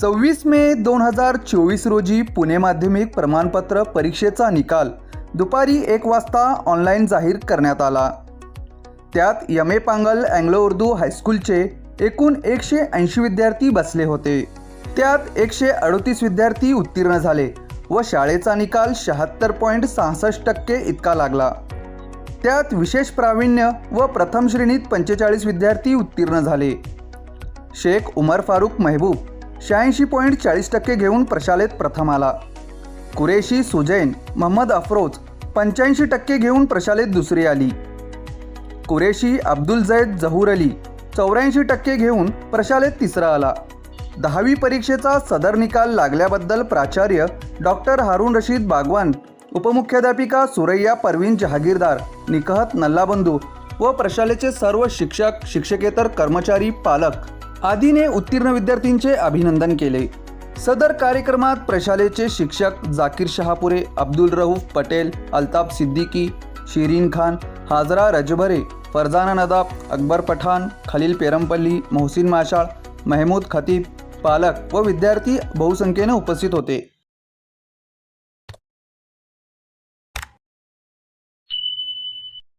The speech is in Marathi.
सव्वीस मे दोन हजार चोवीस रोजी पुणे माध्यमिक प्रमाणपत्र परीक्षेचा निकाल दुपारी एक वाजता ऑनलाईन जाहीर करण्यात आला. त्यात यमे पांगल अँग्लो उर्दू हायस्कूलचे एकूण एकशे ऐंशी विद्यार्थी बसले होते. त्यात एकशे अडतीस विद्यार्थी उत्तीर्ण झाले व शाळेचा निकाल शहात्तर पॉईंट सहासष्ट टक्के इतका लागला. त्यात विशेष प्रावीण्य व प्रथम श्रेणीत पंचेचाळीस विद्यार्थी उत्तीर्ण झाले. शेख उमर फारूक मेहबूब शहाऐंशी पॉईंट चाळीस टक्के घेऊन प्रशालेत प्रथम आला. कुरेशी सुजैन महम्मद अफरोज पंच्याऐंशी टक्के घेऊन प्रशालेत दुसरी आली. कुरेशी अब्दुल जैद जहूर अली चौऱ्याऐंशी टक्के घेऊन प्रशालेत तिसरा आला. दहावी परीक्षेचा सदर निकाल लागल्याबद्दल प्राचार्य डॉक्टर हारून रशीद बागवान उपमुख्याध्यापिका सुरैया परवीन जहागीरदार निकहत नल्लाबंधू व प्रशालेचे सर्व शिक्षक शिक्षकेतर कर्मचारी पालक आदीने उत्तीर्ण विद्यार्थींचे अभिनंदन केले. सदर कार्यक्रमात प्रशालेचे शिक्षक जाकीर शहापुरे अब्दुल रऊफ पटेल अल्ताफ सिद्दीकी शिरीन खान हाजरा रजभरे फरजाना नदाब अकबर पठाण खलील पेरमपल्ली मोहसिन माशाळ महमूद खतीब पालक व विद्यार्थी बहुसंख्येने उपस्थित होते.